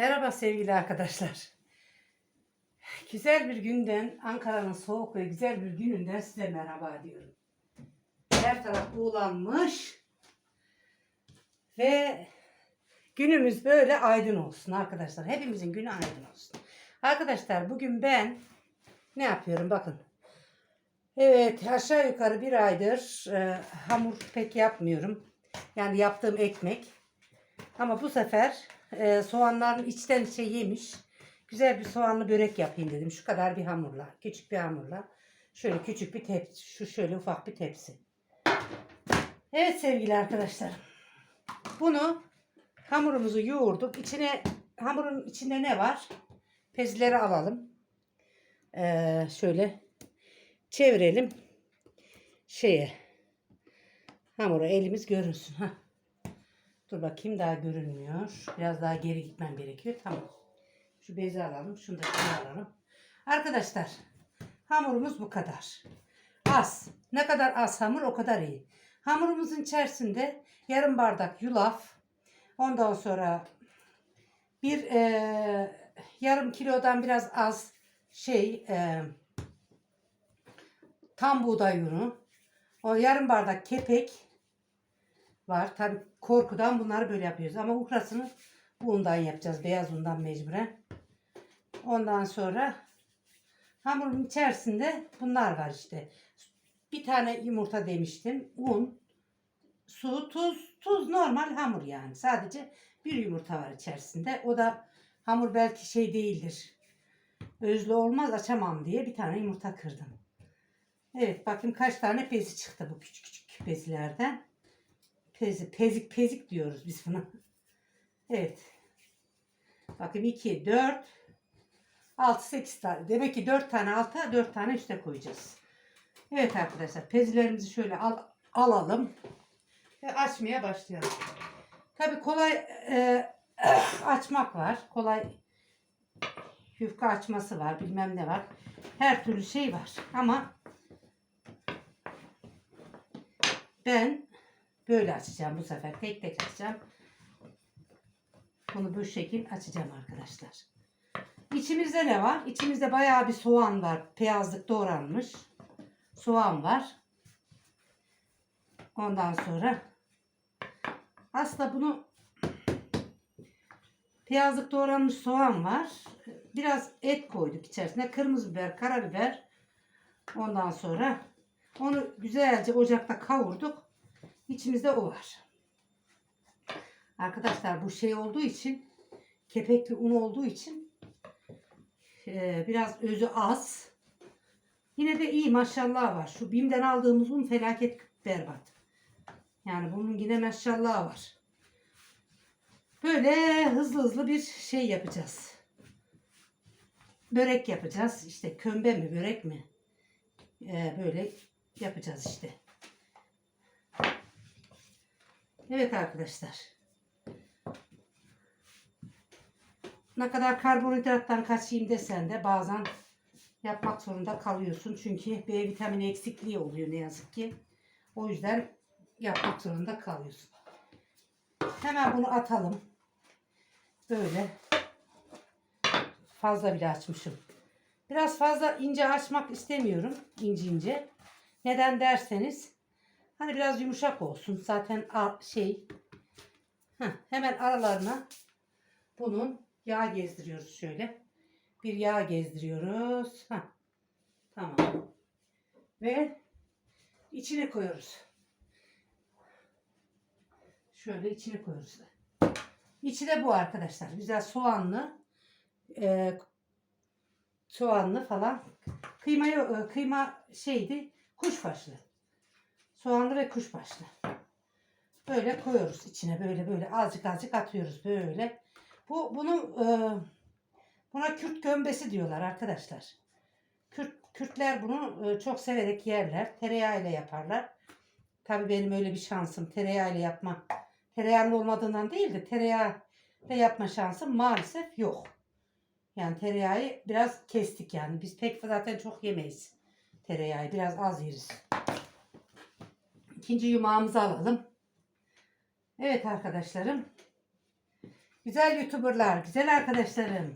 Merhaba sevgili arkadaşlar. Güzel bir günden, Ankara'nın soğuk ve güzel bir gününden size merhaba diyorum. Her taraf buğulanmış ve günümüz böyle aydın olsun arkadaşlar. Hepimizin günü aydın olsun. Arkadaşlar bugün ben ne yapıyorum bakın. Evet aşağı yukarı bir aydır e, hamur pek yapmıyorum. Yani yaptığım ekmek. Ama bu sefer e, soğanların içten içe yemiş. Güzel bir soğanlı börek yapayım dedim. Şu kadar bir hamurla. Küçük bir hamurla. Şöyle küçük bir tepsi. Şu şöyle ufak bir tepsi. Evet sevgili arkadaşlar. Bunu hamurumuzu yoğurduk. İçine hamurun içinde ne var? Pezileri alalım. Ee, şöyle çevirelim. Şeye hamura elimiz görünsün. Heh. Dur bakayım daha görünmüyor. Biraz daha geri gitmem gerekiyor. Tamam. Şu bezi alalım. Şunu da şunu alalım. Arkadaşlar hamurumuz bu kadar. Az. Ne kadar az hamur o kadar iyi. Hamurumuzun içerisinde yarım bardak yulaf. Ondan sonra bir e, yarım kilodan biraz az şey e, tam buğday unu. O yarım bardak kepek var. Tabi korkudan bunları böyle yapıyoruz. Ama uhrasını bu undan yapacağız. Beyaz undan mecburen. Ondan sonra hamurun içerisinde bunlar var işte. Bir tane yumurta demiştim. Un, su, tuz. Tuz normal hamur yani. Sadece bir yumurta var içerisinde. O da hamur belki şey değildir. Özlü olmaz açamam diye bir tane yumurta kırdım. Evet bakın kaç tane bezi çıktı bu küçük küçük bezilerden. Pezi, pezik pezik diyoruz biz buna. Evet. Bakın 2, 4, 6, 8 tane. Demek ki 4 tane alta 4 tane üste koyacağız. Evet arkadaşlar pezilerimizi şöyle al, alalım. Ve açmaya başlayalım. Tabi kolay e, açmak var. Kolay yufka açması var. Bilmem ne var. Her türlü şey var. Ama ben böyle açacağım bu sefer. Tek tek açacağım. Bunu bu şekil açacağım arkadaşlar. İçimizde ne var? İçimizde bayağı bir soğan var. Peyazlık doğranmış. Soğan var. Ondan sonra aslında bunu peyazlık doğranmış soğan var. Biraz et koyduk içerisine. Kırmızı biber, karabiber. Ondan sonra onu güzelce ocakta kavurduk. İçimizde o var. Arkadaşlar bu şey olduğu için kepekli un olduğu için e, biraz özü az. Yine de iyi maşallah var. Şu BİM'den aldığımız un felaket berbat. Yani bunun yine maşallah var. Böyle hızlı hızlı bir şey yapacağız. Börek yapacağız. İşte kömbe mi börek mi? Ee, böyle yapacağız işte. Evet arkadaşlar. Ne kadar karbonhidrattan kaçayım desen de bazen yapmak zorunda kalıyorsun. Çünkü B vitamini eksikliği oluyor ne yazık ki. O yüzden yapmak zorunda kalıyorsun. Hemen bunu atalım. Böyle. Fazla bile açmışım. Biraz fazla ince açmak istemiyorum. ince ince. Neden derseniz hani biraz yumuşak olsun. Zaten şey heh, hemen aralarına bunun yağ gezdiriyoruz şöyle. Bir yağ gezdiriyoruz. Heh, tamam. Ve içine koyuyoruz. Şöyle içine koyuyoruz. İçi de bu arkadaşlar. Güzel soğanlı e, soğanlı falan. Kıymayı e, kıyma şeydi kuşbaşlı. Soğanlı ve kuşbaşlı. Böyle koyuyoruz içine böyle böyle azıcık azıcık atıyoruz böyle. Bu bunu e, buna Kürt gömbesi diyorlar arkadaşlar. Kürt Kürtler bunu e, çok severek yerler. Tereyağı ile yaparlar. Tabii benim öyle bir şansım tereyağı ile yapma. Tereyağlı olmadığından değil de tereyağı ile yapma şansım maalesef yok. Yani tereyağı biraz kestik yani. Biz pek zaten çok yemeyiz tereyağı. Biraz az yeriz. İkinci yumağımızı alalım. Evet arkadaşlarım. Güzel YouTuber'lar, güzel arkadaşlarım.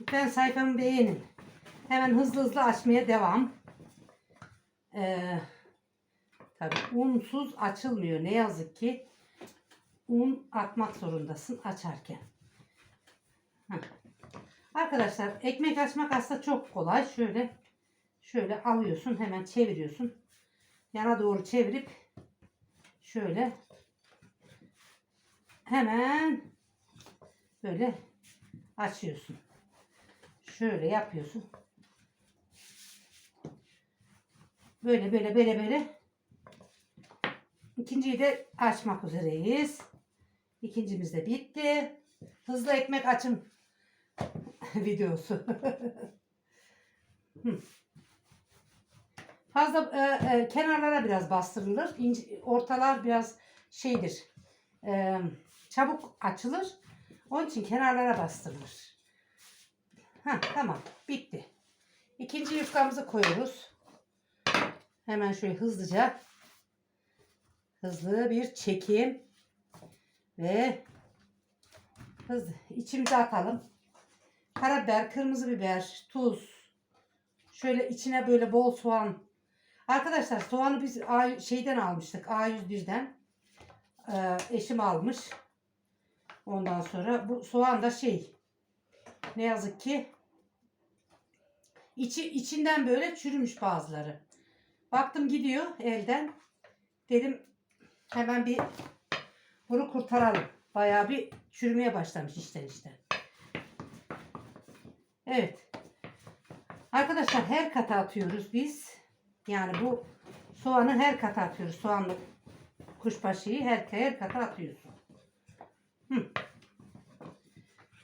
Lütfen sayfamı beğenin. Hemen hızlı hızlı açmaya devam. Ee, tabii unsuz açılmıyor ne yazık ki. Un atmak zorundasın açarken. Heh. Arkadaşlar ekmek açmak aslında çok kolay. Şöyle şöyle alıyorsun hemen çeviriyorsun. Yana doğru çevirip şöyle hemen böyle açıyorsun. Şöyle yapıyorsun. Böyle böyle böyle böyle. İkinciyi de açmak üzereyiz. İkincimiz de bitti. Hızlı ekmek açım videosu. Hı. Fazla e, e, kenarlara biraz bastırılır. İnce, ortalar biraz şeydir. e, çabuk açılır. Onun için kenarlara bastırılır. Ha tamam bitti. İkinci yufkamızı koyuyoruz. Hemen şöyle hızlıca hızlı bir çekim ve hızlı içimize atalım. Karabiber, kırmızı biber, tuz. Şöyle içine böyle bol soğan. Arkadaşlar soğanı biz A, şeyden almıştık. A101'den. Ee, eşim almış. Ondan sonra bu soğan da şey ne yazık ki içi içinden böyle çürümüş bazıları. Baktım gidiyor elden. Dedim hemen bir bunu kurtaralım. Bayağı bir çürümeye başlamış işten işte. Evet. Arkadaşlar her kata atıyoruz biz. Yani bu soğanı her kata atıyoruz. Soğanlı kuşbaşıyı her, her kata atıyorsun. Hı.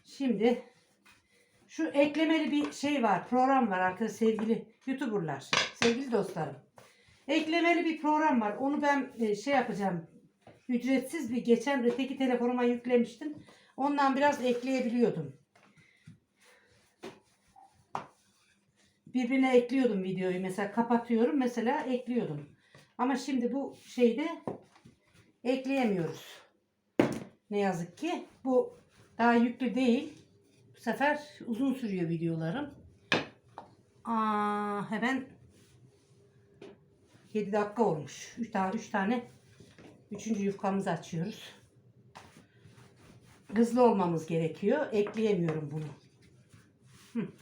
Şimdi şu eklemeli bir şey var. Program var arkadaşlar sevgili YouTuber'lar. Sevgili dostlarım. Eklemeli bir program var. Onu ben e, şey yapacağım. Ücretsiz bir geçen öteki telefonuma yüklemiştim. Ondan biraz ekleyebiliyordum. Birbirine ekliyordum videoyu. Mesela kapatıyorum. Mesela ekliyordum. Ama şimdi bu şeyde ekleyemiyoruz. Ne yazık ki. Bu daha yüklü değil. Bu sefer uzun sürüyor videolarım. Aa, hemen 7 dakika olmuş. 3 tane 3 tane üçüncü yufkamızı açıyoruz. Hızlı olmamız gerekiyor. Ekleyemiyorum bunu.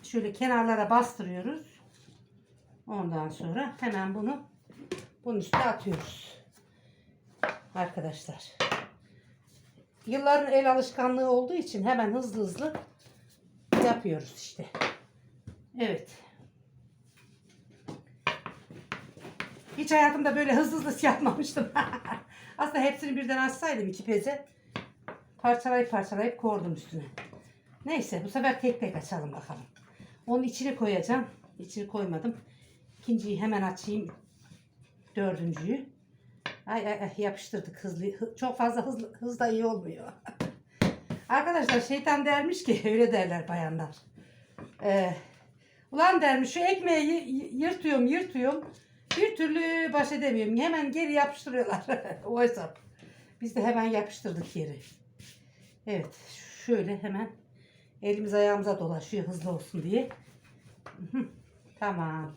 Şöyle kenarlara bastırıyoruz. Ondan sonra hemen bunu bunun üstüne atıyoruz. Arkadaşlar. Yılların el alışkanlığı olduğu için hemen hızlı hızlı yapıyoruz işte. Evet. Hiç hayatımda böyle hızlı hızlı yapmamıştım. Aslında hepsini birden açsaydım iki peze. Parçalayıp parçalayıp koydum üstüne. Neyse bu sefer tek tek açalım bakalım. Onun içine koyacağım. İçini koymadım. İkinciyi hemen açayım. Dördüncüyü. Ay ay ay yapıştırdık hızlı. Hı- Çok fazla hızlı, hız da iyi olmuyor. Arkadaşlar şeytan dermiş ki öyle derler bayanlar. Ee, ulan dermiş şu ekmeği yırtıyorum yırtıyorum. Bir türlü baş edemiyorum. Hemen geri yapıştırıyorlar. o hesap. Biz de hemen yapıştırdık geri. Evet şöyle hemen elimiz ayağımıza dolaşıyor hızlı olsun diye. Tamam.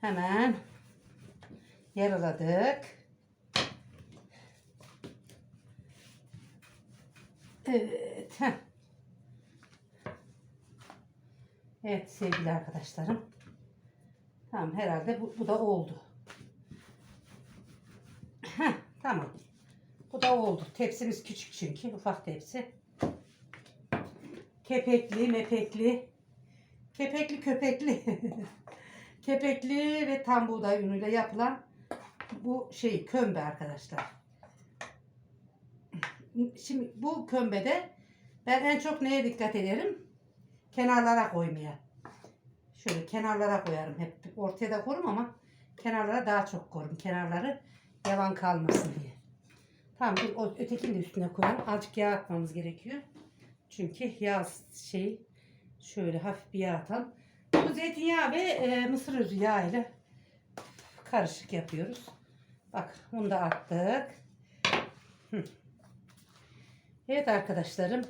Hemen yaraladık. Evet. Evet sevgili arkadaşlarım. Tamam herhalde bu, bu da oldu. Heh, tamam. Bu da oldu. Tepsimiz küçük çünkü. Ufak tepsi. Kepekli, mepekli. Kepekli, köpekli. Kepekli ve tam buğday unuyla yapılan bu şey kömbe arkadaşlar. Şimdi bu kömbede ben en çok neye dikkat ederim? Kenarlara koymaya. Şöyle kenarlara koyarım hep. Ortaya da korum ama kenarlara daha çok korum. Kenarları yavan kalmasın diye. Tamam ötekini de üstüne koyalım. Azıcık yağ atmamız gerekiyor. Çünkü yağ şey şöyle hafif bir yağ atalım. Bu zeytinyağı ve e, mısır özü yağı ile karışık yapıyoruz. Bak bunu da attık. Hı. Evet arkadaşlarım.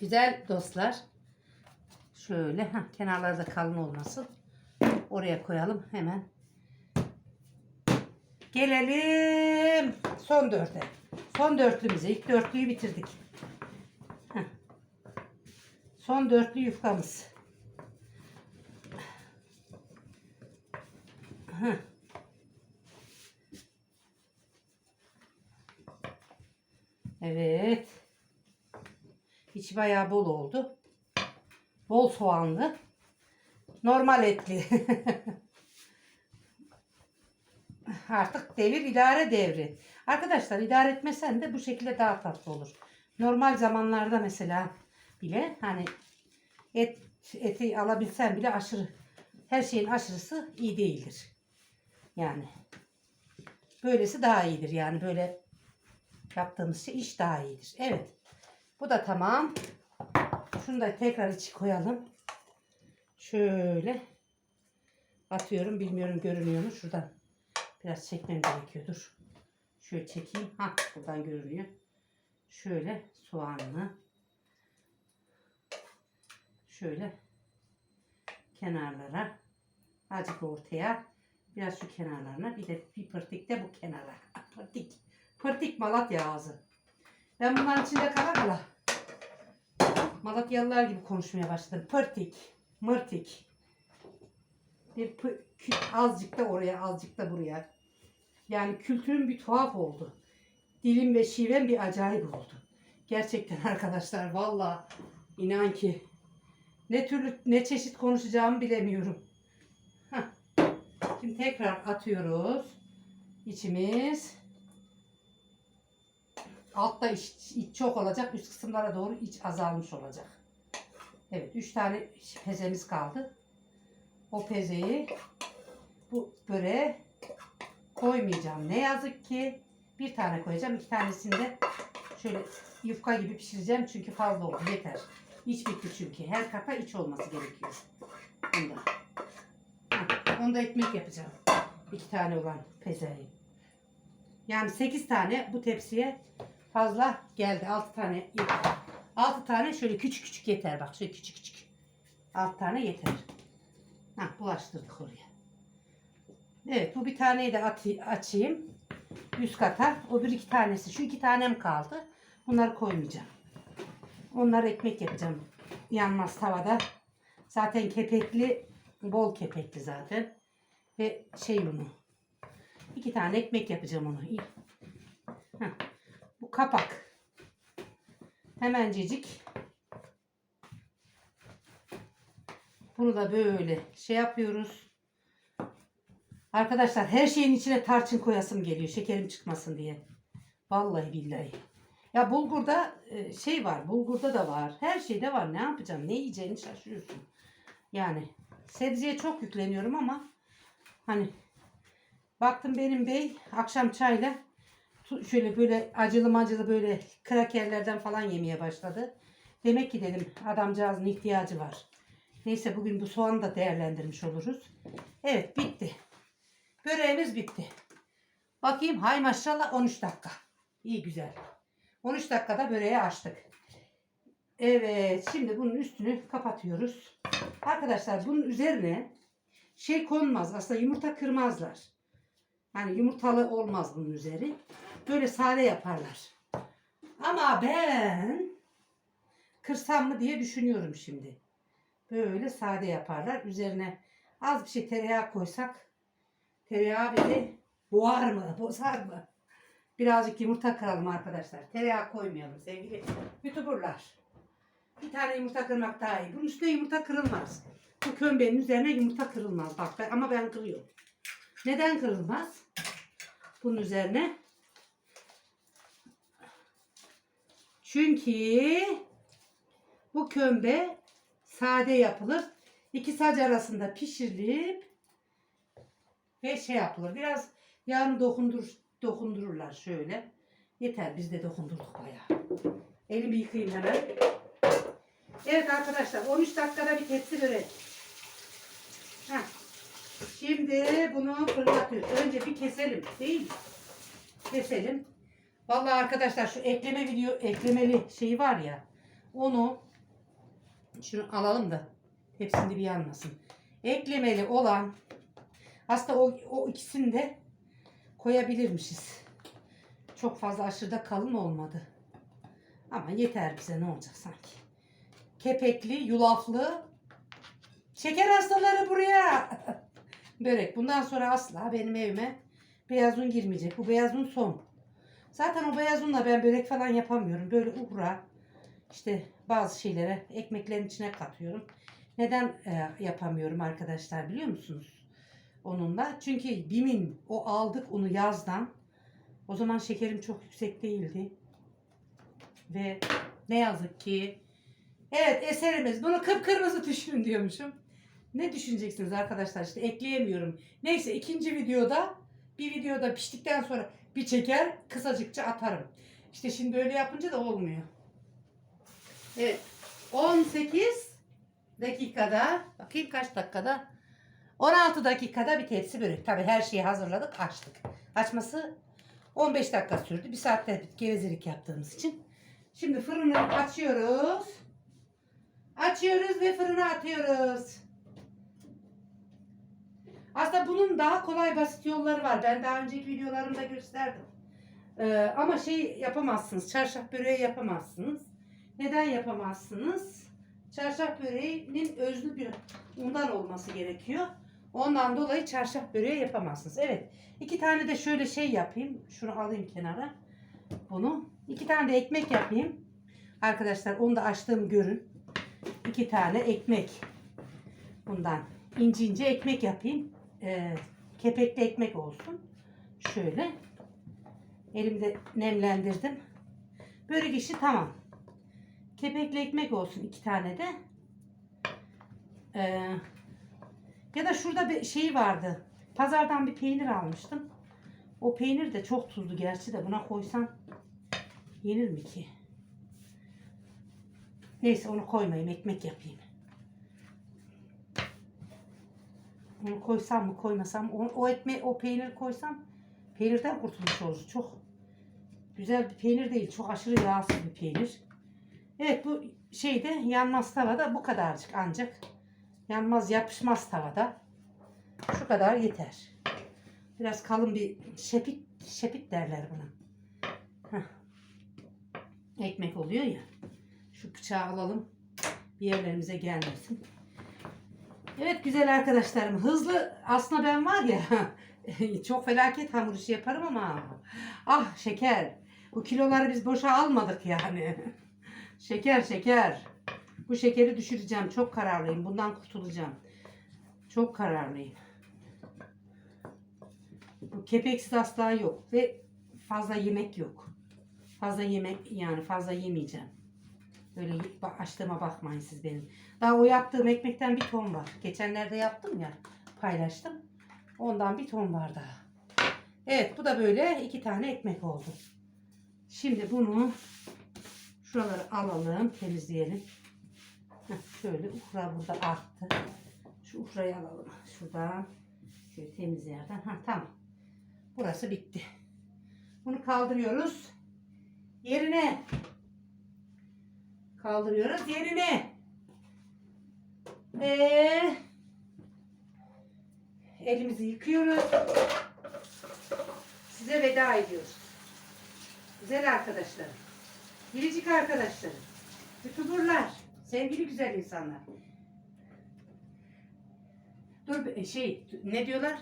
Güzel dostlar. Şöyle ha kenarları da kalın olmasın. Oraya koyalım hemen. Gelelim son dörde. Son dörtlümüze. İlk dörtlüyü bitirdik. Son dörtlü yufkamız. Evet. İçi bayağı bol oldu. Bol soğanlı. Normal etli. Artık devir idare devri. Arkadaşlar idare etmesen de bu şekilde daha tatlı olur. Normal zamanlarda mesela bile hani et eti alabilsen bile aşırı her şeyin aşırısı iyi değildir. Yani böylesi daha iyidir. Yani böyle yaptığımız şey iş daha iyidir. Evet. Bu da tamam. Şunu da tekrar içi koyalım. Şöyle atıyorum. Bilmiyorum görünüyor mu? Şuradan biraz çekmem gerekiyor. Dur. Şöyle çekeyim. Ha buradan görünüyor. Şöyle soğanlı. Şöyle kenarlara azıcık ortaya biraz şu kenarlarına bir de bir pırtik de bu kenara. Pırtik. Pırtik Malatya ağzı. Ben bunların içinde kala kala Malatyalılar gibi konuşmaya başladım. Pırtik, mırtik. Bir azıcık da oraya, azıcık da buraya. Yani kültürüm bir tuhaf oldu. Dilim ve şivem bir acayip oldu. Gerçekten arkadaşlar valla inan ki ne türlü ne çeşit konuşacağımı bilemiyorum. Hah. Şimdi tekrar atıyoruz. İçimiz altta iç, iç çok olacak. Üst kısımlara doğru iç azalmış olacak. Evet. Üç tane pezemiz kaldı. O pezeyi bu böreğe koymayacağım. Ne yazık ki bir tane koyacağım. iki tanesini de şöyle yufka gibi pişireceğim. Çünkü fazla oldu. Yeter. İç bitti çünkü. Her kata iç olması gerekiyor. Bunda. Onda ekmek yapacağım. İki tane olan pezeyi. Yani 8 tane bu tepsiye fazla geldi. 6 tane yeter. 6 tane şöyle küçük küçük yeter. Bak şöyle küçük küçük. 6 tane yeter. Hah bulaştırdık oraya. Evet bu bir taneyi de açayım. Üst kata. O bir iki tanesi. Şu iki tanem kaldı. Bunları koymayacağım. Onları ekmek yapacağım. Yanmaz tavada. Zaten kepekli. Bol kepekli zaten. Ve şey unu. İki tane ekmek yapacağım onu. Heh. Bu kapak. Hemencecik. Bunu da böyle şey yapıyoruz. Arkadaşlar her şeyin içine tarçın koyasım geliyor. Şekerim çıkmasın diye. Vallahi billahi. Ya bulgurda e, şey var. Bulgurda da var. Her şeyde var. Ne yapacağım? Ne yiyeceğini şaşırıyorsun. Yani sebzeye çok yükleniyorum ama hani baktım benim bey akşam çayla şöyle böyle acılı macılı böyle krakerlerden falan yemeye başladı. Demek ki dedim adamcağızın ihtiyacı var. Neyse bugün bu soğanı da değerlendirmiş oluruz. Evet bitti. Böreğimiz bitti. Bakayım hay maşallah 13 dakika. İyi güzel. 13 dakikada böreği açtık. Evet şimdi bunun üstünü kapatıyoruz. Arkadaşlar bunun üzerine şey konmaz. Aslında yumurta kırmazlar. Yani yumurtalı olmaz bunun üzeri. Böyle sade yaparlar. Ama ben kırsam mı diye düşünüyorum şimdi. Böyle sade yaparlar. Üzerine az bir şey tereyağı koysak tereyağı bizi boğar mı, bozar mı? Birazcık yumurta kıralım arkadaşlar. Tereyağı koymayalım sevgili youtuberlar. Bir tane yumurta kırmak daha iyi. Bunun üstüne yumurta kırılmaz. Bu kömbenin üzerine yumurta kırılmaz. Bak ben, ama ben kırıyorum. Neden kırılmaz? Bunun üzerine. Çünkü bu kömbe sade yapılır. İki saç arasında pişirilip ve şey yapılır. Biraz yağını dokundur, dokundururlar şöyle. Yeter biz de dokundurduk bayağı. Elimi yıkayayım hemen. Evet arkadaşlar 13 dakikada bir tepsi börek. Heh. Şimdi bunu fırlatıyoruz. Önce bir keselim değil mi? Keselim. Vallahi arkadaşlar şu ekleme video eklemeli şeyi var ya. Onu Şunu alalım da hepsinde bir yanmasın. Eklemeli olan aslında o, o ikisini de koyabilirmişiz. Çok fazla aşırıda kalın olmadı. Ama yeter bize ne olacak sanki. Kepekli, yulaflı. Şeker hastaları buraya. Börek. Bundan sonra asla benim evime beyaz un girmeyecek. Bu beyaz un son. Zaten o beyaz unla ben börek falan yapamıyorum. Böyle uhra işte bazı şeylere ekmeklerin içine katıyorum. Neden e, yapamıyorum arkadaşlar biliyor musunuz? Onunla. Çünkü BİM'in o aldık onu yazdan. O zaman şekerim çok yüksek değildi. Ve ne yazık ki evet eserimiz bunu kıpkırmızı düşünün diyormuşum. Ne düşüneceksiniz arkadaşlar işte ekleyemiyorum. Neyse ikinci videoda bir videoda piştikten sonra bir çeker kısacıkça atarım. İşte şimdi öyle yapınca da olmuyor. Evet 18 dakikada bakayım kaç dakikada 16 dakikada bir tepsi börek. Tabi her şeyi hazırladık açtık. Açması 15 dakika sürdü. Bir saatte gevezelik yaptığımız için. Şimdi fırını açıyoruz. Açıyoruz ve fırına atıyoruz. Aslında bunun daha kolay basit yolları var. Ben daha önceki videolarımda gösterdim. Ee, ama şey yapamazsınız. Çarşaf böreği yapamazsınız. Neden yapamazsınız? Çarşaf böreğinin özlü bir undan olması gerekiyor. Ondan dolayı çarşaf böreği yapamazsınız. Evet. iki tane de şöyle şey yapayım. Şunu alayım kenara. Bunu. iki tane de ekmek yapayım. Arkadaşlar onu da açtığım görün. İki tane ekmek. Bundan ince ince ekmek yapayım. Ee, kepekli ekmek olsun. Şöyle. Elimde nemlendirdim. Börek işi tamam. Kepekli ekmek olsun iki tane de. Ee, ya da şurada bir şey vardı. Pazardan bir peynir almıştım. O peynir de çok tuzlu gerçi de buna koysam yenir mi ki? Neyse onu koymayayım ekmek yapayım. Onu koysam mı koymasam o, o ekme o peynir koysam peynirden kurtulmuş oluruz. Çok güzel bir peynir değil. Çok aşırı yağsız bir peynir. Evet bu şeyde yanmaz tavada bu kadarcık ancak. Yanmaz yapışmaz tavada. Şu kadar yeter. Biraz kalın bir şepit şepit derler buna. Heh. Ekmek oluyor ya. Şu bıçağı alalım. Bir yerlerimize gelmesin. Evet güzel arkadaşlarım. Hızlı aslında ben var ya çok felaket hamur işi yaparım ama ah şeker. Bu kiloları biz boşa almadık yani. şeker şeker. Bu şekeri düşüreceğim. Çok kararlıyım. Bundan kurtulacağım. Çok kararlıyım. Bu kepeksiz asla yok ve fazla yemek yok. Fazla yemek yani fazla yemeyeceğim. Böyle açtığıma bakmayın siz benim. Daha o yaptığım ekmekten bir ton var. Geçenlerde yaptım ya paylaştım. Ondan bir ton var daha. Evet bu da böyle iki tane ekmek oldu. Şimdi bunu şuraları alalım temizleyelim. Şöyle uhra burada arttı. Şu uhrayı alalım. Şuradan şöyle temiz yerden. Ha tamam. Burası bitti. Bunu kaldırıyoruz. Yerine. Kaldırıyoruz yerine. Ve elimizi yıkıyoruz. Size veda ediyoruz. Güzel arkadaşlarım. Biricik arkadaşlarım. Youtuberlar. Sevgili güzel insanlar. Dur be- şey ne diyorlar?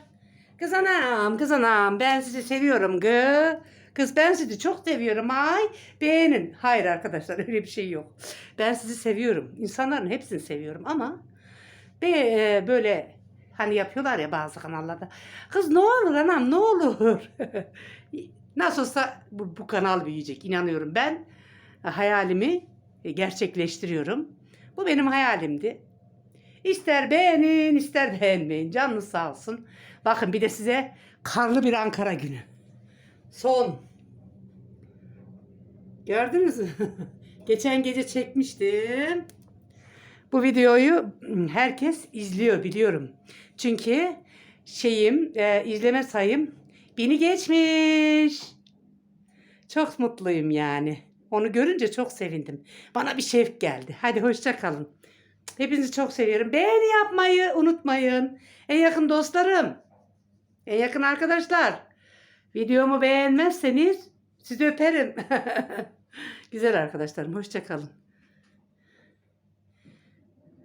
Kız anam, kız anam ben sizi seviyorum gı. Kız ben sizi çok seviyorum ay beğenin. Hayır arkadaşlar öyle bir şey yok. Ben sizi seviyorum. İnsanların hepsini seviyorum ama be, e, böyle hani yapıyorlar ya bazı kanallarda. Kız ne olur anam ne olur. Nasıl olsa bu, bu kanal büyüyecek inanıyorum. Ben hayalimi gerçekleştiriyorum. Bu benim hayalimdi. İster beğenin ister beğenmeyin. Canınız sağ olsun. Bakın bir de size karlı bir Ankara günü. Son. Gördünüz mü? Geçen gece çekmiştim. Bu videoyu herkes izliyor biliyorum. Çünkü şeyim e, izleme sayım beni geçmiş. Çok mutluyum yani. Onu görünce çok sevindim. Bana bir şevk geldi. Hadi hoşça kalın. Hepinizi çok seviyorum. Beğeni yapmayı unutmayın. En yakın dostlarım. En yakın arkadaşlar. Videomu beğenmezseniz sizi öperim. Güzel arkadaşlarım. Hoşçakalın.